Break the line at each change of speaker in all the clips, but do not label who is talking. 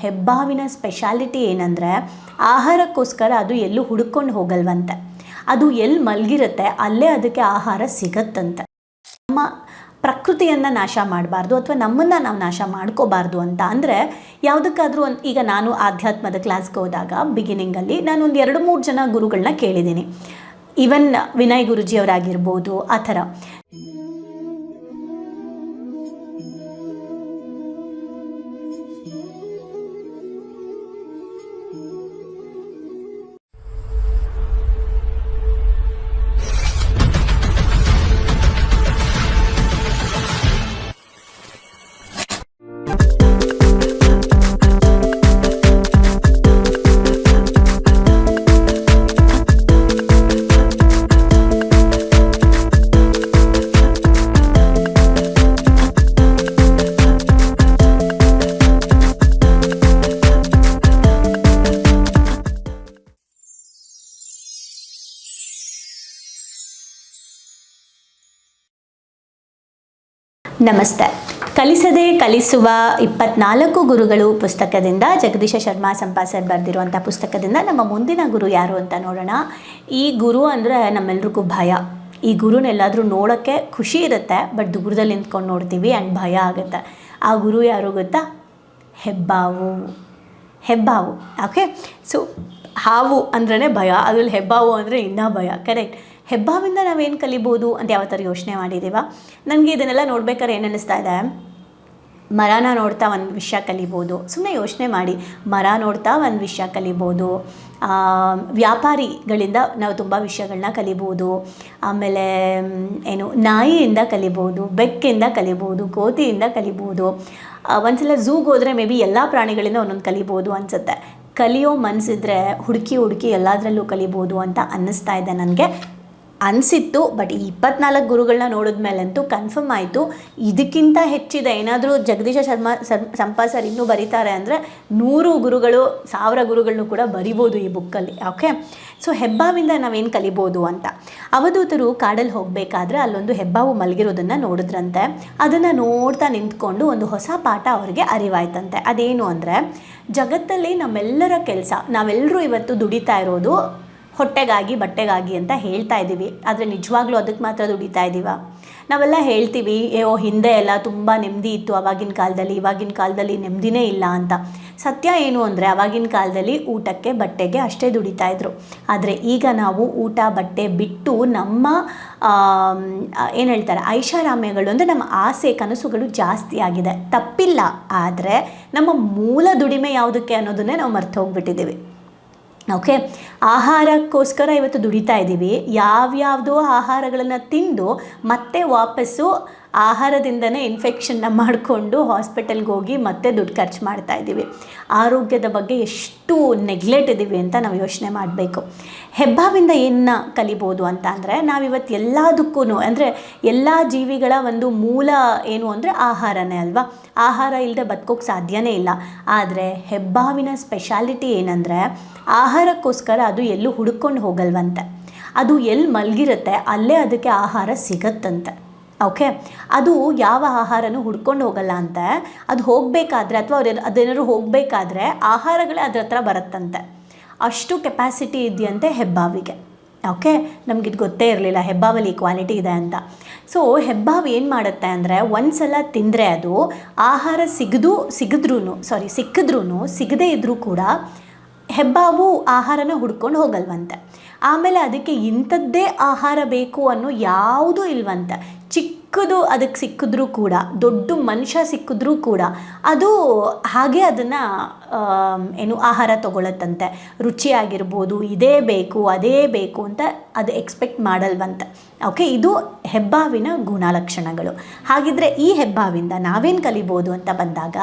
ಹೆಬ್ಬಾವಿನ speciality ಏನಂದರೆ ಆಹಾರಕ್ಕೋಸ್ಕರ ಅದು ಎಲ್ಲೂ ಹುಡುಕೊಂಡು ಹೋಗಲ್ವಂತೆ. ಅದು ಎಲ್ಲಿ ಮಲಗಿರುತ್ತೆ, ಅಲ್ಲೇ ಅದಕ್ಕೆ ಆಹಾರ ಸಿಗತ್ತಂತೆ. ನಮ್ಮ ಪ್ರಕೃತಿಯನ್ನು ನಾಶ ಮಾಡಬಾರ್ದು ಅಥವಾ ನಮ್ಮನ್ನು ನಾವು ನಾಶ ಮಾಡ್ಕೋಬಾರ್ದು ಅಂತ ಅಂದರೆ ಯಾವುದಕ್ಕಾದರೂ ಒಂದು, ಈಗ ನಾನು ಆಧ್ಯಾತ್ಮದ ಕ್ಲಾಸ್ಗೆ ಹೋದಾಗ ಬಿಗಿನಿಂಗಲ್ಲಿ ನಾನು ಒಂದು ಎರಡು ಮೂರು ಜನ ಗುರುಗಳನ್ನ ಕೇಳಿದ್ದೀನಿ. ಈವನ್ ವಿನಯ್ ಗುರುಜಿಯವರಾಗಿರ್ಬೋದು, ಆ ಥರ. ನಮಸ್ತೆ. ಕಲಿಸದೆ ಕಲಿಸುವ ಇಪ್ಪತ್ನಾಲ್ಕು ಗುರುಗಳು ಪುಸ್ತಕದಿಂದ ಜಗದೀಶ ಶರ್ಮಾ ಸಂಪಾಸರ್ ಬರೆದಿರುವಂಥ ಪುಸ್ತಕದಿಂದ ನಮ್ಮ ಮುಂದಿನ ಗುರು ಯಾರು ಅಂತ ನೋಡೋಣ. ಈ ಗುರು ಅಂದರೆ ನಮ್ಮೆಲ್ರಿಗೂ ಭಯ. ಈ ಗುರುನೆಲ್ಲಾದರೂ ನೋಡೋಕ್ಕೆ ಖುಷಿ ಇರುತ್ತೆ, ಬಟ್ ದೂರದಲ್ಲಿ ನಿಂತ್ಕೊಂಡು ನೋಡ್ತೀವಿ ಆ್ಯಂಡ್ ಭಯ ಆಗುತ್ತೆ. ಆ ಗುರು ಯಾರು ಗೊತ್ತಾ? ಹೆಬ್ಬಾವು. ಹೆಬ್ಬಾವು ಓಕೆ ಸೊ ಹಾವು ಅಂದ್ರೇ ಭಯ, ಅದ್ರಲ್ಲಿ ಹೆಬ್ಬಾವು ಅಂದರೆ ಇನ್ನೂ ಭಯ ಕರೆಕ್ಟ್ ಹೆಬ್ಬಾವಿಂದ ನಾವೇನು ಕಲಿಬೋದು ಅಂತ ಯಾವತ್ತಾರು ಯೋಚನೆ ಮಾಡಿದ್ದೀವ? ನನಗೆ ಇದನ್ನೆಲ್ಲ ನೋಡ್ಬೇಕಾದ್ರೆ ಏನು ಅನ್ನಿಸ್ತಾ ಇದೆ? ಮರನ ನೋಡ್ತಾ ಒಂದು ವಿಷಯ ಕಲಿಬೋದು. ಸುಮ್ಮನೆ ಯೋಚನೆ ಮಾಡಿ. ಮರ ನೋಡ್ತಾ ಒಂದು ವಿಷಯ ಕಲಿಬೋದು. ವ್ಯಾಪಾರಿಗಳಿಂದ ನಾವು ತುಂಬ ವಿಷಯಗಳನ್ನ ಕಲಿಬೋದು. ಆಮೇಲೆ ಏನು, ನಾಯಿಯಿಂದ ಕಲಿಬೋದು, ಬೆಕ್ಕಿಂದ ಕಲಿಬೋದು ಕೋತಿಯಿಂದ ಕಲಿಬೋದು. ಒಂದ್ಸಲ ಝೂಗೆ ಹೋದರೆ ಮೇ ಬಿ ಎಲ್ಲ ಪ್ರಾಣಿಗಳಿಂದ ಒಂದೊಂದು ಕಲಿಬೋದು ಅನಿಸುತ್ತೆ. ಕಲಿಯೋ ಮನಸ್ಸಿದ್ರೆ ಹುಡುಕಿ ಹುಡುಕಿ ಎಲ್ಲದರಲ್ಲೂ ಕಲಿಬೋದು ಅಂತ ಅನ್ನಿಸ್ತಾ ಇದೆ ನನಗೆ. ಅನಿಸಿತ್ತು ಬಟ್ ಈ ಇಪ್ಪತ್ನಾಲ್ಕು ಗುರುಗಳನ್ನ ನೋಡಿದ್ಮೇಲಂತೂ ಕನ್ಫರ್ಮ್ ಆಯಿತು. ಇದಕ್ಕಿಂತ ಹೆಚ್ಚಿದ, ಏನಾದರೂ ಜಗದೀಶ ಶರ್ಮಾ ಸಂಪಾ ಸರ್ ಇನ್ನೂ ಬರೀತಾರೆ ಅಂದರೆ ನೂರು ಗುರುಗಳು, ಸಾವಿರ ಗುರುಗಳನ್ನು ಕೂಡ ಬರಿಬೋದು ಈ ಬುಕ್ಕಲ್ಲಿ ಓಕೆ ಸೊ ಹೆಬ್ಬಾವಿಂದ ನಾವೇನು ಕಲಿಬೋದು ಅಂತ. ಅವಧೂತರು ಕಾಡಲ್ಲಿ ಹೋಗಬೇಕಾದ್ರೆ ಅಲ್ಲೊಂದು ಹೆಬ್ಬಾವು ಮಲಗಿರೋದನ್ನು ನೋಡಿದ್ರಂತೆ. ಅದನ್ನು ನೋಡ್ತಾ ನಿಂತ್ಕೊಂಡು ಒಂದು ಹೊಸ ಪಾಠ ಅವರಿಗೆ ಅರಿವಾಯ್ತಂತೆ. ಅದೇನು ಅಂದರೆ, ಜಗತ್ತಲ್ಲಿ ನಮ್ಮೆಲ್ಲರ ಕೆಲಸ ನಾವೆಲ್ಲರೂ ಇವತ್ತು ದುಡಿತಾ ಇರೋದು ಹೊಟ್ಟೆಗಾಗಿ, ಬಟ್ಟೆಗಾಗಿ ಅಂತ ಹೇಳ್ತಾ ಇದ್ದೀವಿ. ಆದರೆ ನಿಜವಾಗ್ಲೂ ಅದಕ್ಕೆ ಮಾತ್ರ ದುಡಿತಾ ಇದ್ದೀವ? ನಾವೆಲ್ಲ ಹೇಳ್ತೀವಿ ಓ, ಹಿಂದೆ ಎಲ್ಲ ತುಂಬ ನೆಮ್ಮದಿ ಇತ್ತು, ಅವಾಗಿನ ಕಾಲದಲ್ಲಿ, ಇವಾಗಿನ ಕಾಲದಲ್ಲಿ ನೆಮ್ಮದಿನೇ ಇಲ್ಲ ಅಂತ. ಸತ್ಯ ಏನು ಅಂದರೆ, ಅವಾಗಿನ ಕಾಲದಲ್ಲಿ ಊಟಕ್ಕೆ, ಬಟ್ಟೆಗೆ ಅಷ್ಟೇ ದುಡಿತಾ ಇದ್ರು. ಆದರೆ ಈಗ ನಾವು ಊಟ, ಬಟ್ಟೆ ಬಿಟ್ಟು ನಮ್ಮ ಏನು ಹೇಳ್ತಾರೆ, ಐಷಾರಾಮ್ಯಗಳು ಅಂದರೆ ನಮ್ಮ ಆಸೆ, ಕನಸುಗಳು ಜಾಸ್ತಿ ಆಗಿದೆ. ತಪ್ಪಿಲ್ಲ, ಆದರೆ ನಮ್ಮ ಮೂಲ ದುಡಿಮೆ ಯಾವುದಕ್ಕೆ ಅನ್ನೋದನ್ನೇ ನಾವು ಮರ್ತು ಹೋಗ್ಬಿಟ್ಟಿದ್ದೀವಿ. ಓಕೆ ಆಹಾರಕ್ಕೋಸ್ಕರ ಇವತ್ತು ದುಡಿತಾ ಇದ್ದೀವಿ. ಯಾವ್ಯಾವುದೋ ಆಹಾರಗಳನ್ನು ತಿಂದು ಮತ್ತೆ ವಾಪಸ್ಸು ಆಹಾರದಿಂದನೇ ಇನ್ಫೆಕ್ಷನ್ನ ಮಾಡಿಕೊಂಡು ಹಾಸ್ಪಿಟಲ್ಗೆ ಹೋಗಿ ಮತ್ತೆ ದುಡ್ಡು ಖರ್ಚು ಮಾಡ್ತಾ ಇದ್ದೀವಿ. ಆರೋಗ್ಯದ ಬಗ್ಗೆ ಎಷ್ಟು ನೆಗ್ಲೆಟ್ ಇದ್ದೀವಿ ಅಂತ ನಾವು ಯೋಚನೆ ಮಾಡಬೇಕು. ಹೆಬ್ಬಾವಿಂದ ಏನು ಕಲಿಬೋದು ಅಂತ ಅಂದರೆ ನಾವಿವತ್ತು ಎಲ್ಲದಕ್ಕೂ ಅಂದರೆ ಎಲ್ಲ ಜೀವಿಗಳ ಒಂದು ಮೂಲ ಏನು ಅಂದರೆ ಆಹಾರನೇ ಅಲ್ವಾ? ಆಹಾರ ಇಲ್ಲದೆ ಬದುಕೋಕೆ ಸಾಧ್ಯನೇ ಇಲ್ಲ. ಆದರೆ ಹೆಬ್ಬಾವಿನ ಸ್ಪೆಷಾಲಿಟಿ ಏನಂದರೆ ಆಹಾರಕ್ಕೋಸ್ಕರ ಅದು ಎಲ್ಲೂ ಹುಡುಕೊಂಡು ಹೋಗಲ್ವಂತೆ. ಅದು ಎಲ್ಲಿ ಮಲಗಿರುತ್ತೆ ಅಲ್ಲೇ ಅದಕ್ಕೆ ಆಹಾರ ಸಿಗತ್ತಂತೆ. ಓಕೆ ಅದು ಯಾವ ಆಹಾರನೂ ಹುಡ್ಕೊಂಡು ಹೋಗಲ್ಲ ಅಂತ. ಅದು ಹೋಗಬೇಕಾದ್ರೆ ಅಥವಾ ಅವ್ರು ಅದೇನಾದ್ರು ಹೋಗಬೇಕಾದ್ರೆ ಆಹಾರಗಳೇ ಅದ್ರ ಹತ್ರ ಬರುತ್ತಂತೆ. ಅಷ್ಟು ಕೆಪಾಸಿಟಿ ಇದೆಯಂತೆ ಹೆಬ್ಬಾವಿಗೆ. ಓಕೆ ನಮಗಿದು ಗೊತ್ತೇ ಇರಲಿಲ್ಲ, ಹೆಬ್ಬಾವಲ್ಲಿ ಕ್ವಾಲಿಟಿ ಇದೆ ಅಂತ. ಸೊ ಹೆಬ್ಬಾವ್ ಏನು ಮಾಡುತ್ತೆ ಅಂದರೆ, ಒಂದು ಸಲ ತಿಂದರೆ ಅದು ಆಹಾರ ಸಿಗದು ಸಿಗದ್ರೂ ಸಾರಿ ಸಿಕ್ಕಿದ್ರೂ ಸಿಗದೇ ಇದ್ದರೂ ಕೂಡ ಹೆಬ್ಬಾವು ಆಹಾರನ ಹುಡ್ಕೊಂಡು ಹೋಗಲ್ವಂತೆ. ಆಮೇಲೆ ಅದಕ್ಕೆ ಇಂಥದ್ದೇ ಆಹಾರ ಬೇಕು ಅನ್ನೋ ಯಾವುದೂ ಇಲ್ವಂತೆ. ಚಿಕ್ಕದು ಅದಕ್ಕೆ ಸಿಕ್ಕಿದ್ರೂ ಕೂಡ, ದೊಡ್ಡ ಮನುಷ್ಯ ಸಿಕ್ಕಿದ್ರೂ ಕೂಡ, ಅದು ಹಾಗೆ ಅದನ್ನು ಏನು ಆಹಾರ ತಗೊಳತ್ತಂತೆ. ರುಚಿಯಾಗಿರ್ಬೋದು, ಇದೇ ಬೇಕು, ಅದೇ ಬೇಕು ಅಂತ ಅದು ಎಕ್ಸ್ಪೆಕ್ಟ್ ಮಾಡಲ್ವಂತೆ. ಓಕೆ ಇದು ಹೆಬ್ಬಾವಿನ ಗುಣಲಕ್ಷಣಗಳು. ಹಾಗಿದ್ರೆ ಈ ಹೆಬ್ಬಾವಿಂದ ನಾವೇನು ಕಲಿಬೋದು ಅಂತ ಬಂದಾಗ,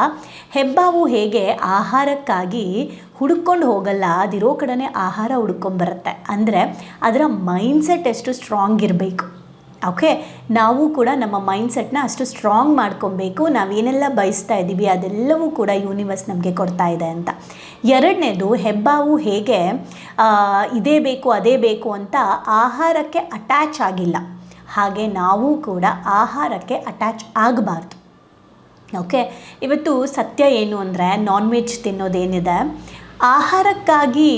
ಹೆಬ್ಬಾವು ಹೇಗೆ ಆಹಾರಕ್ಕಾಗಿ ಹುಡುಕೊಂಡು ಹೋಗಲ್ಲ, ಅದಿರೋ ಕಡೆನೇ ಆಹಾರ ಹುಡ್ಕೊಂಬರುತ್ತೆ. ಅಂದರೆ ಅದರ ಮೈಂಡ್ಸೆಟ್ ಎಷ್ಟು ಸ್ಟ್ರಾಂಗ್ ಇರಬೇಕು. ಓಕೆ ನಾವು ಕೂಡ ನಮ್ಮ ಮೈಂಡ್ಸೆಟ್ನ ಅಷ್ಟು ಸ್ಟ್ರಾಂಗ್ ಮಾಡ್ಕೊಬೇಕು. ನಾವೇನೆಲ್ಲ ಬಯಸ್ತಾ ಇದ್ದೀವಿ ಅದೆಲ್ಲವೂ ಕೂಡ ಯೂನಿವರ್ಸ್ ನಮಗೆ ಕೊಡ್ತಾ ಇದೆ ಅಂತ. ಎರಡನೇದು, ಹೆಬ್ಬಾವು ಹೇಗೆ ಇದೇ ಬೇಕು, ಅದೇ ಬೇಕು ಅಂತ ಆಹಾರಕ್ಕೆ ಅಟ್ಯಾಚ್ ಆಗಿಲ್ಲ. ಹಾಗೆ ನಾವು ಕೂಡ ಆಹಾರಕ್ಕೆ ಅಟ್ಯಾಚ್ ಆಗಬಾರ್ದು. ಓಕೆ ಇವತ್ತು ಸತ್ಯ ಏನು ಅಂದರೆ ನಾನ್ ವೆಜ್ ತಿನ್ನೋದೇನಿದೆ, ಆಹಾರಕ್ಕಾಗಿ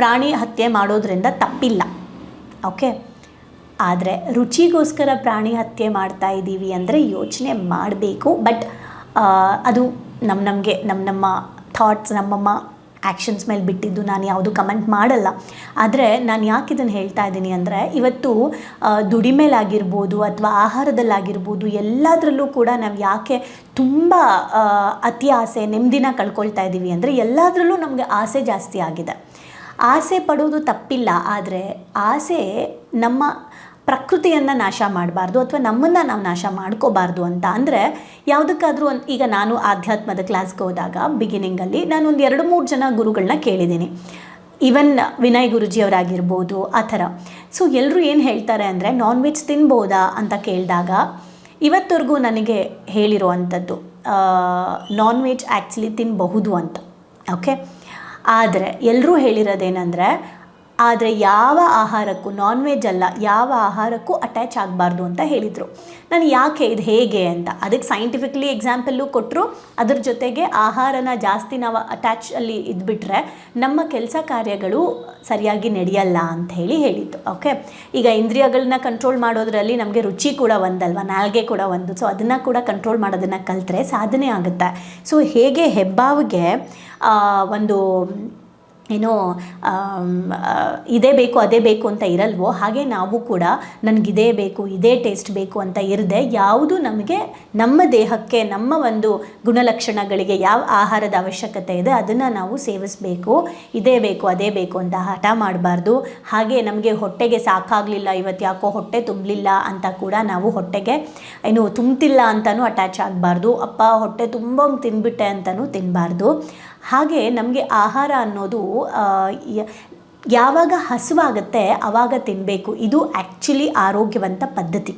ಪ್ರಾಣಿ ಹತ್ಯೆ ಮಾಡೋದ್ರಿಂದ ತಪ್ಪಿಲ್ಲ. ಓಕೆ ಆದರೆ ರುಚಿಗೋಸ್ಕರ ಪ್ರಾಣಿ ಹತ್ಯೆ ಮಾಡ್ತಾ ಇದ್ದೀವಿ ಅಂದರೆ ಯೋಚನೆ ಮಾಡಬೇಕು ಬಟ್ ಅದು ನಮ್ಮ ನಮಗೆ ನಮ್ಮ ನಮ್ಮ ಥಾಟ್ಸ್ ನಮ್ಮಮ್ಮ ಆ್ಯಕ್ಷನ್ಸ್ ಮೇಲೆ ಬಿಟ್ಟಿದ್ದು ನಾನು ಯಾವುದು ಕಮೆಂಟ್ ಮಾಡಲ್ಲ. ಆದರೆ ನಾನು ಯಾಕೆ ಇದನ್ನು ಹೇಳ್ತಾ ಇದ್ದೀನಿ ಅಂದರೆ ಇವತ್ತು ದುಡಿಮೇಲಾಗಿರ್ಬೋದು ಅಥವಾ ಆಹಾರದಲ್ಲಾಗಿರ್ಬೋದು ಎಲ್ಲದರಲ್ಲೂ ಕೂಡ ನಾವು ಯಾಕೆ ತುಂಬ ಅತಿ ಆಸೆ, ನೆಮ್ಮದಿನ ಕಳ್ಕೊಳ್ತಾ ಇದ್ದೀವಿ ಅಂದರೆ ಎಲ್ಲದರಲ್ಲೂ ನಮಗೆ ಆಸೆ ಜಾಸ್ತಿ ಆಗಿದೆ. ಆಸೆ ಪಡೋದು ತಪ್ಪಿಲ್ಲ, ಆದರೆ ಆಸೆ ನಮ್ಮ ಪ್ರಕೃತಿಯನ್ನು ನಾಶ ಮಾಡಬಾರ್ದು ಅಥವಾ ನಮ್ಮನ್ನು ನಾವು ನಾಶ ಮಾಡ್ಕೋಬಾರ್ದು ಅಂತ ಅಂದರೆ ಯಾವುದಕ್ಕಾದರೂ ಒಂದು ಈಗ ನಾನು ಆಧ್ಯಾತ್ಮದ ಕ್ಲಾಸ್ಗೆ ಹೋದಾಗ ಬಿಗಿನಿಂಗಲ್ಲಿ ನಾನು ಒಂದು ಎರಡು ಮೂರು ಜನ ಗುರುಗಳನ್ನ ಕೇಳಿದ್ದೀನಿ. ಈವನ್ ವಿನಯ್ ಗುರುಜಿಯವರಾಗಿರ್ಬೋದು, ಆ ಥರ. ಸೊ ಎಲ್ಲರೂ ಏನು ಹೇಳ್ತಾರೆ ಅಂದರೆ ನಾನ್ ವೆಜ್ ತಿನ್ಬೋದಾ? ಅಂತ ಕೇಳಿದಾಗ, ಇವತ್ತವರೆಗೂ ನನಗೆ ಹೇಳಿರುವಂಥದ್ದು ನಾನ್ ವೆಜ್ ಆ್ಯಕ್ಚುಲಿ ತಿನ್ನಬಹುದು ಅಂತ. ಓಕೆ ಆದರೆ ಎಲ್ಲರೂ ಹೇಳಿರೋದೇನೆಂದರೆ ಆದರೆ ಯಾವ ಆಹಾರಕ್ಕೂ ನಾನ್ ವೆಜ್ ಅಲ್ಲ, ಯಾವ ಆಹಾರಕ್ಕೂ ಅಟ್ಯಾಚ್ ಆಗಬಾರ್ದು ಅಂತ ಹೇಳಿದರು. ನಾನು ಯಾಕೆ ಇದು ಹೇಗೆ ಅಂತ? ಅದಕ್ಕೆ ಸೈಂಟಿಫಿಕ್ಲಿ ಎಕ್ಸಾಂಪಲ್ಲು ಕೊಟ್ಟರು ಅದ್ರ ಜೊತೆಗೆ ಆಹಾರನ ಜಾಸ್ತಿ ನಾವು ಅಟ್ಯಾಚ್ ಅಲ್ಲಿ ಇದ್ಬಿಟ್ರೆ ನಮ್ಮ ಕೆಲಸ ಕಾರ್ಯಗಳು ಸರಿಯಾಗಿ ನಡೆಯಲ್ಲ ಅಂತ ಹೇಳಿ ಹೇಳಿದ್ದು ಓಕೆ ಈಗ ಇಂದ್ರಿಯಗಳನ್ನ ಕಂಟ್ರೋಲ್ ಮಾಡೋದ್ರಲ್ಲಿ ನಮಗೆ ರುಚಿ ಕೂಡ ಒಂದಲ್ವ? ನಾಲ್ಗೆ ಕೂಡ ಒಂದು. ಸೊ ಅದನ್ನು ಕೂಡ ಕಂಟ್ರೋಲ್ ಮಾಡೋದನ್ನು ಕಲಿತ್ರೆ ಸಾಧನೆ ಆಗುತ್ತೆ. ಸೊ ಹೇಗೆ ಹೆಬ್ಬಾವಿಗೆ ಒಂದು ಏನೋ ಇದೇ ಬೇಕು, ಅದೇ ಬೇಕು ಅಂತ ಇರಲ್ವೋ, ಹಾಗೆ ನಾವು ಕೂಡ ನನಗಿದೇ ಬೇಕು, ಇದೇ ಟೇಸ್ಟ್ ಬೇಕು ಅಂತ ಇರದೆ ಯಾವುದು ನಮಗೆ ನಮ್ಮ ದೇಹಕ್ಕೆ, ನಮ್ಮ ಒಂದು ಗುಣಲಕ್ಷಣಗಳಿಗೆ ಯಾವ ಆಹಾರದ ಅವಶ್ಯಕತೆ ಇದೆ ಅದನ್ನು ನಾವು ಸೇವಿಸಬೇಕು. ಇದೇ ಬೇಕು, ಅದೇ ಬೇಕು ಅಂತ ಹಠ ಮಾಡಬಾರ್ದು. ಹಾಗೆ ನಮಗೆ ಹೊಟ್ಟೆಗೆ ಸಾಕಾಗಲಿಲ್ಲ, ಇವತ್ತು ಯಾಕೋ ಹೊಟ್ಟೆ ತುಂಬಲಿಲ್ಲ ಅಂತ ಕೂಡ ನಾವು ಹೊಟ್ಟೆಗೆ ಏನು ತುಂಬ್ತಿಲ್ಲ ಅಂತಲೂ ಅಟ್ಯಾಚ್ ಆಗಬಾರ್ದು. ಅಪ್ಪ, ಹೊಟ್ಟೆ ತುಂಬ ತಿನ್ಬಿಟ್ಟೆ ಅಂತಲೂ ತಿನ್ನಬಾರ್ದು ಹಾಗೆ ನಮಗೆ ಆಹಾರ ಅನ್ನೋದು ಯಾವಾಗ ಹಸುವಾಗುತ್ತೆ ಆವಾಗ ತಿನ್ನಬೇಕು ಇದು ಆ್ಯಕ್ಚುಲಿ ಆರೋಗ್ಯವಂತ ಪದ್ಧತಿ.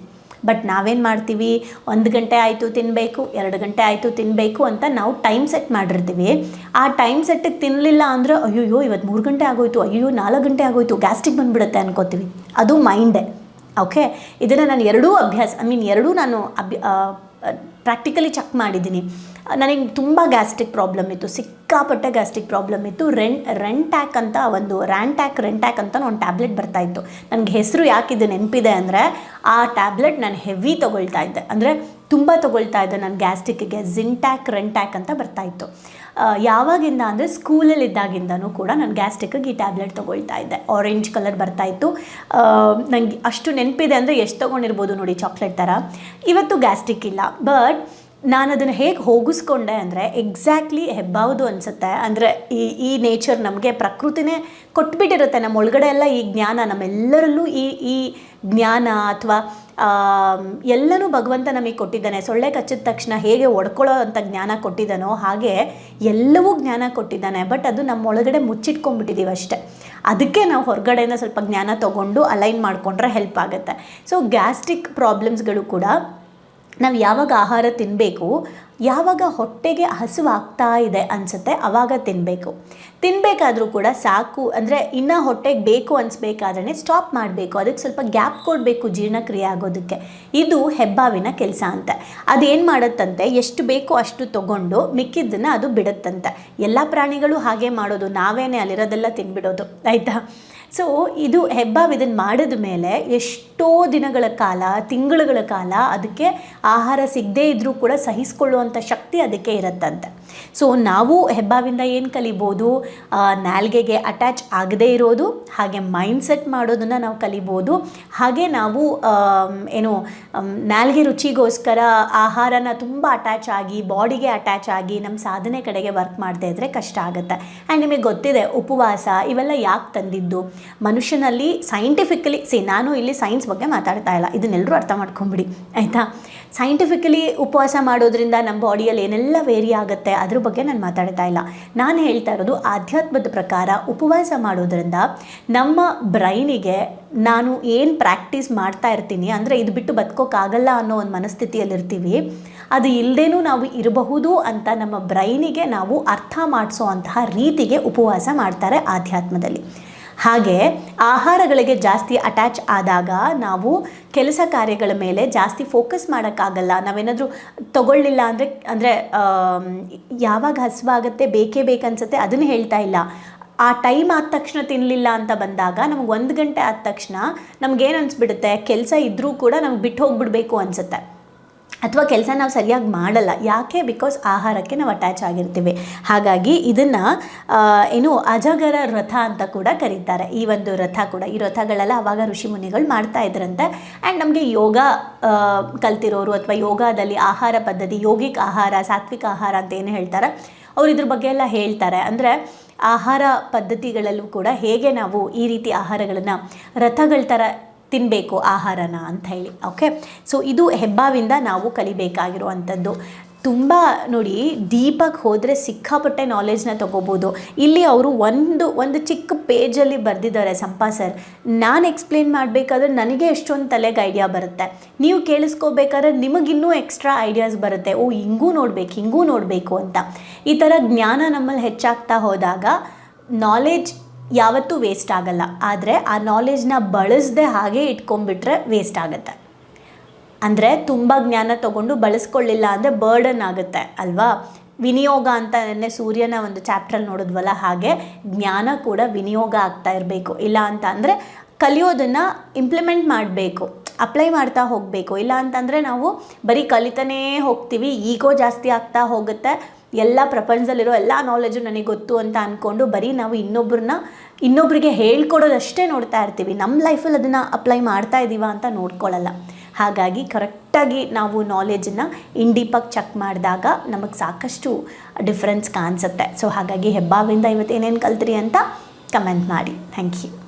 ಬಟ್ ನಾವೇನು ಮಾಡ್ತೀವಿ? ಒಂದು ಗಂಟೆ ಆಯಿತು ತಿನ್ನಬೇಕು ಎರಡು ಗಂಟೆ ಆಯಿತು ತಿನ್ನಬೇಕು ಅಂತ ನಾವು ಟೈಮ್ ಸೆಟ್ ಮಾಡಿರ್ತೀವಿ. ಆ ಟೈಮ್ ಸೆಟ್ಟಿಗೆ ತಿನ್ನಲಿಲ್ಲ ಅಂದರೆ ಅಯ್ಯೋ ಇವತ್ತು ಮೂರು ಗಂಟೆ ಆಗೋಯ್ತು ಅಯ್ಯೋ ನಾಲ್ಕು ಗಂಟೆ ಆಗೋಯ್ತು ಗ್ಯಾಸ್ಟ್ರಿಕ್ ಬಂದುಬಿಡುತ್ತೆ ಅನ್ಕೋತೀವಿ. ಅದು ಮೈಂಡೇ ಓಕೆ ಇದನ್ನು ನಾನು ಎರಡೂ ಅಭ್ಯಾಸ ಐ ಮೀನ್ ಎರಡೂ ನಾನು ಅಭ್ಯ ಪ್ರಾಕ್ಟಿಕಲಿ ಚೆಕ್ ಮಾಡಿದ್ದೀನಿ. ನನಗೆ ತುಂಬ ಗ್ಯಾಸ್ಟ್ರಿಕ್ ಪ್ರಾಬ್ಲಮ್ ಇತ್ತು, ಸಿಕ್ಕಾಪಟ್ಟೆ ಗ್ಯಾಸ್ಟ್ರಿಕ್ ಪ್ರಾಬ್ಲಮ್ ಇತ್ತು. ರೆನ್ ರೆಂಟ್ಯಾಕ್ ಅಂತ ಒಂದು ರ್ಯಾಂಟ್ಯಾಕ್ ರೆಂಟ್ಯಾಕ್ ಅಂತ ಒಂದು ಟ್ಯಾಬ್ಲೆಟ್ ಬರ್ತಾ ಇತ್ತು. ನನಗೆ ಹೆಸರು ಯಾಕಿದು ನೆನಪಿದೆ ಅಂದರೆ, ಆ ಟ್ಯಾಬ್ಲೆಟ್ ನಾನು ಹೆವಿ ತೊಗೊಳ್ತಾ ಇದ್ದೆ. ಅಂದರೆ ತುಂಬ ತೊಗೊಳ್ತಾ ಇದ್ದೆ ನಾನು ಗ್ಯಾಸ್ಟ್ರಿಕ್ಕಿಗೆ ಜಿಂಟ್ಯಾಕ್ ರೆಂಟ್ಯಾಕ್ ಅಂತ ಬರ್ತಾ ಇತ್ತು. ಯಾವಾಗಿಂದ ಅಂದರೆ ಸ್ಕೂಲಲ್ಲಿ ಇದ್ದಾಗಿಂದನೂ ಕೂಡ ನಾನು ಗ್ಯಾಸ್ಟ್ರಿಕ್ಕಿಗೆ ಈ ಟ್ಯಾಬ್ಲೆಟ್ ತೊಗೊಳ್ತಾ ಇದ್ದೆ. ಆರೆಂಜ್ ಕಲರ್ ಬರ್ತಾ ಇತ್ತು. ನನಗೆ ಅಷ್ಟು ನೆನಪಿದೆ ಅಂದರೆ ಎಷ್ಟು ತೊಗೊಂಡಿರ್ಬೋದು ನೋಡಿ ಚಾಕ್ಲೇಟ್ ಥರ ಇವತ್ತು ಗ್ಯಾಸ್ಟ್ರಿಕ್ ಇಲ್ಲ. ಬಟ್ ನಾನು ಅದನ್ನು ಹೇಗೆ ಹೋಗಿಸ್ಕೊಂಡೆ ಅಂದರೆ ಎಕ್ಸಾಕ್ಟ್ಲಿ ಹೆಬ್ಬಾವುದು ಅನಿಸುತ್ತೆ. ಅಂದರೆ ಈ ಈ ನೇಚರ್ ನಮಗೆ ಪ್ರಕೃತಿನೇ ಕೊಟ್ಬಿಟ್ಟಿರುತ್ತೆ. ನಮ್ಮ ಒಳಗಡೆ ಎಲ್ಲ ಈ ಜ್ಞಾನ, ನಮ್ಮೆಲ್ಲರಲ್ಲೂ ಈ ಈ ಜ್ಞಾನ ಅಥವಾ ಎಲ್ಲನೂ ಭಗವಂತ ನಮಗೆ ಕೊಟ್ಟಿದ್ದಾನೆ. ಸೊಳ್ಳೆ ಕಚ್ಚಿದ ತಕ್ಷಣ ಹೇಗೆ ಒಡ್ಕೊಳ್ಳೋ ಅಂತ ಜ್ಞಾನ ಕೊಟ್ಟಿದ್ದಾನೋ ಹಾಗೆ ಎಲ್ಲವೂ ಜ್ಞಾನ ಕೊಟ್ಟಿದ್ದಾನೆ. ಬಟ್ ಅದು ನಮ್ಮ ಒಳಗಡೆ ಮುಚ್ಚಿಟ್ಕೊಂಡ್ಬಿಟ್ಟಿದ್ದೀವಿ ಅಷ್ಟೇ. ಅದಕ್ಕೆ ನಾವು ಹೊರಗಡೆಯಿಂದ ಸ್ವಲ್ಪ ಜ್ಞಾನ ತೊಗೊಂಡು ಅಲೈನ್ ಮಾಡಿಕೊಂಡ್ರೆ ಹೆಲ್ಪ್ ಆಗುತ್ತೆ. ಸೊ ಗ್ಯಾಸ್ಟ್ರಿಕ್ ಪ್ರಾಬ್ಲಮ್ಸ್ಗಳು ಕೂಡ ನಾವು ಯಾವಾಗ ಆಹಾರ ತಿನ್ನಬೇಕು ಯಾವಾಗ ಹೊಟ್ಟೆಗೆ ಹಸುವಾಗ್ತಾ ಇದೆ ಅನಿಸುತ್ತೆ ಆವಾಗ ತಿನ್ನಬೇಕು ತಿನ್ನಬೇಕಾದ್ರೂ ಕೂಡ ಸಾಕು, ಅಂದರೆ ಇನ್ನೂ ಹೊಟ್ಟೆಗೆ ಬೇಕು ಅನಿಸ್ಬೇಕಾದ್ರೆ ಸ್ಟಾಪ್ ಮಾಡಬೇಕು. ಅದಕ್ಕೆ ಸ್ವಲ್ಪ ಗ್ಯಾಪ್ ಕೊಡಬೇಕು ಜೀರ್ಣಕ್ರಿಯೆ ಆಗೋದಕ್ಕೆ. ಇದು ಹೆಬ್ಬಾವಿನ ಕೆಲಸ ಅಂತೆ. ಅದೇನು ಮಾಡುತ್ತಂತೆ? ಎಷ್ಟು ಬೇಕೋ ಅಷ್ಟು ತಗೊಂಡು ಮಿಕ್ಕಿದ್ದನ್ನು ಅದು ಬಿಡುತ್ತಂತೆ. ಎಲ್ಲ ಪ್ರಾಣಿಗಳು ಹಾಗೆ ಮಾಡೋದು. ನಾವೇನೇ ಅಲ್ಲಿರೋದೆಲ್ಲ ತಿನ್ಬಿಡೋದು. ಆಯಿತಾ? ಸೊ ಇದು ಹೆಬ್ಬಾವ್ ಇದನ್ನು ಮಾಡಿದ ಮೇಲೆ ಎಷ್ಟೋ ದಿನಗಳ ಕಾಲ, ತಿಂಗಳುಗಳ ಕಾಲ ಅದಕ್ಕೆ ಆಹಾರ ಸಿಗದೇ ಇದ್ದರೂ ಕೂಡ ಸಹಿಸ್ಕೊಳ್ಳುವಂಥ ಶಕ್ತಿ ಅದಕ್ಕೆ ಇರುತ್ತಂತೆ. ಸೊ ನಾವು ಹೆಬ್ಬಾವಿಂದ ಏನು ಕಲಿಬೋದು? ನಾಲ್ಗೆಗೆ ಅಟ್ಯಾಚ್ ಆಗದೇ ಇರೋದು, ಹಾಗೆ ಮೈಂಡ್ ಸೆಟ್ ಮಾಡೋದನ್ನು ನಾವು ಕಲಿಬೋದು. ಹಾಗೆ ನಾವು ಏನು ನಾಲ್ಗೆ ರುಚಿಗೋಸ್ಕರ ಆಹಾರನ ತುಂಬ ಅಟ್ಯಾಚ್ ಆಗಿ, ಬಾಡಿಗೆ ಅಟ್ಯಾಚ್ ಆಗಿ ನಮ್ಮ ಸಾಧನೆ ಕಡೆಗೆ ವರ್ಕ್ ಮಾಡದೇ ಇದ್ದರೆ ಕಷ್ಟ ಆಗುತ್ತೆ. ಆ್ಯಂಡ್ ನಿಮಗೆ ಗೊತ್ತಿದೆ, ಉಪವಾಸ ಇವೆಲ್ಲ ಯಾಕೆ ತಂದಿದ್ದು? ಮನುಷ್ಯನಲ್ಲಿ ಸೈಂಟಿಫಿಕಲಿ ಸಿ ನಾನು ಇಲ್ಲಿ ಸೈನ್ಸ್ ಬಗ್ಗೆ ಮಾತಾಡ್ತಾ ಇಲ್ಲ. ಇದನ್ನೆಲ್ಲರೂ ಅರ್ಥ ಮಾಡ್ಕೊಂಬಿಡಿ. ಆಯಿತಾ? ಸೈಂಟಿಫಿಕಲಿ ಉಪವಾಸ ಮಾಡೋದ್ರಿಂದ ನಮ್ಮ ಬಾಡಿಯಲ್ಲಿ ಏನೆಲ್ಲ ವೇರಿ ಆಗುತ್ತೆ, ಅದ್ರ ಬಗ್ಗೆ ನಾನು ಮಾತಾಡ್ತಾ ಇಲ್ಲ. ನಾನು ಹೇಳ್ತಾ ಇರೋದು ಆಧ್ಯಾತ್ಮದ ಪ್ರಕಾರ ಉಪವಾಸ ಮಾಡೋದ್ರಿಂದ ನಮ್ಮ ಬ್ರೈನಿಗೆ ನಾನು ಏನು ಪ್ರಾಕ್ಟೀಸ್ ಮಾಡ್ತಾ ಇರ್ತೀನಿ, ಅಂದರೆ ಇದು ಬಿಟ್ಟು ಬದುಕೋಕ್ಕಾಗಲ್ಲ ಅನ್ನೋ ಒಂದು ಮನಸ್ಥಿತಿಯಲ್ಲಿರ್ತೀವಿ ಅದು ಇಲ್ಲದೇನೂ ನಾವು ಇರಬಹುದು ಅಂತ ನಮ್ಮ ಬ್ರೈನಿಗೆ ನಾವು ಅರ್ಥ ಮಾಡಿಸೋ ಅಂತಹ ರೀತಿಗೆ ಉಪವಾಸ ಮಾಡ್ತಾರೆ ಆಧ್ಯಾತ್ಮದಲ್ಲಿ. ಹಾಗೆ ಆಹಾರಗಳಿಗೆ ಜಾಸ್ತಿ ಅಟ್ಯಾಚ್ ಆದಾಗ ನಾವು ಕೆಲಸ ಕಾರ್ಯಗಳ ಮೇಲೆ ಜಾಸ್ತಿ ಫೋಕಸ್ ಮಾಡೋಕ್ಕಾಗಲ್ಲ. ನಾವೇನಾದರೂ ತಗೊಳ್ಳಿಲ್ಲ ಅಂದರೆ ಅಂದರೆ ಯಾವಾಗ ಹಸುವಾಗುತ್ತೆ, ಬೇಕೇ ಬೇಕನ್ಸುತ್ತೆ, ಅದನ್ನು ಹೇಳ್ತಾ ಇಲ್ಲ. ಆ ಟೈಮ್ ಆದ ತಕ್ಷಣ ತಿನ್ನಲಿಲ್ಲ ಅಂತ ಬಂದಾಗ ನಮಗೆ ಒಂದು ಗಂಟೆ ಆದ ತಕ್ಷಣ ನಮಗೇನು ಅನಿಸ್ಬಿಡುತ್ತೆ? ಕೆಲಸ ಇದ್ದರೂ ಕೂಡ ನಮ್ಗೆ ಬಿಟ್ಟು ಹೋಗ್ಬಿಡ್ಬೇಕು ಅನಿಸುತ್ತೆ. ಅಥವಾ ಕೆಲಸ ನಾವು ಸರಿಯಾಗಿ ಮಾಡಲ್ಲ. ಯಾಕೆ? ಬಿಕಾಸ್ ಆಹಾರಕ್ಕೆ ನಾವು ಅಟ್ಯಾಚ್ ಆಗಿರ್ತೀವಿ. ಹಾಗಾಗಿ ಇದನ್ನು ಏನು ಅಜಗರ ರಥ ಅಂತ ಕೂಡ ಕರೀತಾರೆ. ಈ ಒಂದು ರಥ ಕೂಡ. ಈ ರಥಗಳೆಲ್ಲ ಅವಾಗ ಋಷಿ ಮುನಿಗಳು ಮಾಡ್ತಾ ಇದ್ರಂತೆ. ಆ್ಯಂಡ್ ನಮಗೆ ಯೋಗ ಕಲ್ತಿರೋರು ಅಥವಾ ಯೋಗದಲ್ಲಿ ಆಹಾರ ಪದ್ಧತಿ, ಯೋಗಿಕ್ ಆಹಾರ, ಸಾತ್ವಿಕ ಆಹಾರ ಅಂತ ಏನು ಹೇಳ್ತಾರೆ? ಅವ್ರು ಇದ್ರ ಬಗ್ಗೆ ಎಲ್ಲ ಹೇಳ್ತಾರೆ. ಅಂದರೆ ಆಹಾರ ಪದ್ಧತಿಗಳಲ್ಲೂ ಕೂಡ ಹೇಗೆ ನಾವು ಈ ರೀತಿ ಆಹಾರಗಳನ್ನು, ರಥಗಳ ಥರ ತಿನ್ನಬೇಕು ಆಹಾರನ ಅಂತ ಹೇಳಿ ಓಕೆ ಸೊ ಇದು ಹೆಬ್ಬಾವಿಂದ ನಾವು ಕಲಿಬೇಕಾಗಿರುವಂಥದ್ದು. ತುಂಬ ನೋಡಿ, ಡೀಪಾಗಿ ಹೋದರೆ ಸಿಕ್ಕಾಪಟ್ಟೆ ನಾಲೆಜ್ನ ತೊಗೋಬೋದು. ಇಲ್ಲಿ ಅವರು ಒಂದು ಒಂದು ಚಿಕ್ಕ ಪೇಜಲ್ಲಿ ಬರೆದಿದ್ದಾರೆ ಸಂಪಾ ಸರ್. ನಾನು ಎಕ್ಸ್ಪ್ಲೇನ್ ಮಾಡಬೇಕಾದ್ರೆ ನನಗೆ ಎಷ್ಟೊಂದು ತಲೆಗೆ ಐಡಿಯಾ ಬರುತ್ತೆ. ನೀವು ಕೇಳಿಸ್ಕೋಬೇಕಾದ್ರೆ ನಿಮಗಿನ್ನೂ ಎಕ್ಸ್ಟ್ರಾ ಐಡಿಯಾಸ್ ಬರುತ್ತೆ. ಓ, ಹಿಂಗೂ ನೋಡಬೇಕು ಹಿಂಗೂ ನೋಡಬೇಕು ಅಂತ. ಈ ಥರ ಜ್ಞಾನ ನಮ್ಮಲ್ಲಿ ಹೆಚ್ಚಾಗ್ತಾ ಹೋದಾಗ ನಾಲೆಜ್ ಯಾವತ್ತೂ ವೇಸ್ಟ್ ಆಗಲ್ಲ. ಆದರೆ ಆ ನಾಲೆಜ್ನ ಬಳಸದೆ ಹಾಗೆ ಇಟ್ಕೊಂಡ್ಬಿಟ್ರೆ ವೇಸ್ಟ್ ಆಗುತ್ತೆ. ಅಂದರೆ ತುಂಬ ಜ್ಞಾನ ತಗೊಂಡು ಬಳಸ್ಕೊಳ್ಳಿಲ್ಲ ಅಂದರೆ ಬರ್ಡನ್ ಆಗುತ್ತೆ, ಅಲ್ವಾ? ವಿನಿಯೋಗ ಅಂತ ನೆನ್ನೆ ಸೂರ್ಯನ ಒಂದು ಚಾಪ್ಟ್ರಲ್ಲಿ ನೋಡಿದ್ವಲ್ಲ, ಹಾಗೆ ಜ್ಞಾನ ಕೂಡ ವಿನಿಯೋಗ ಆಗ್ತಾ ಇರಬೇಕು. ಇಲ್ಲ ಅಂತ ಅಂದರೆ ಕಲಿಯೋದನ್ನು ಇಂಪ್ಲಿಮೆಂಟ್ ಮಾಡಬೇಕು ಅಪ್ಲೈ ಮಾಡ್ತಾ ಹೋಗಬೇಕು. ಇಲ್ಲ ಅಂತಂದರೆ ನಾವು ಬರೀ ಕಲಿತಾನೇ ಹೋಗ್ತೀವಿ, ಈಗೋ ಜಾಸ್ತಿ ಆಗ್ತಾ ಹೋಗುತ್ತೆ. ಎಲ್ಲ ಪ್ರಪಂಚದಲ್ಲಿರೋ ಎಲ್ಲ ನಾಲೆಜು ನನಗೆ ಗೊತ್ತು ಅಂತ ಅಂದ್ಕೊಂಡು ಬರೀ ನಾವು ಇನ್ನೊಬ್ಬರನ್ನ ಇನ್ನೊಬ್ಬರಿಗೆ ಹೇಳ್ಕೊಡೋದಷ್ಟೇ ನೋಡ್ತಾ ಇರ್ತೀವಿ. ನಮ್ಮ ಲೈಫಲ್ಲಿ ಅದನ್ನು ಅಪ್ಲೈ ಮಾಡ್ತಾ ಇದ್ದೀವ ಅಂತ ನೋಡ್ಕೊಳ್ಳಲ್ಲ ಹಾಗಾಗಿ ಕರೆಕ್ಟಾಗಿ ನಾವು ನಾಲೆಜನ್ನು ಇನ್ ಡೀಪಾಗಿ ಚೆಕ್ ಮಾಡಿದಾಗ ನಮಗೆ ಸಾಕಷ್ಟು ಡಿಫ್ರೆನ್ಸ್ ಕಾಣಿಸುತ್ತೆ. ಸೊ ಹಾಗಾಗಿ ಹೆಬ್ಬಾವಿಂದ ಇವತ್ತು ಏನೇನು ಕಲ್ತ್ರಿ ಅಂತ ಕಮೆಂಟ್ ಮಾಡಿ. Thank you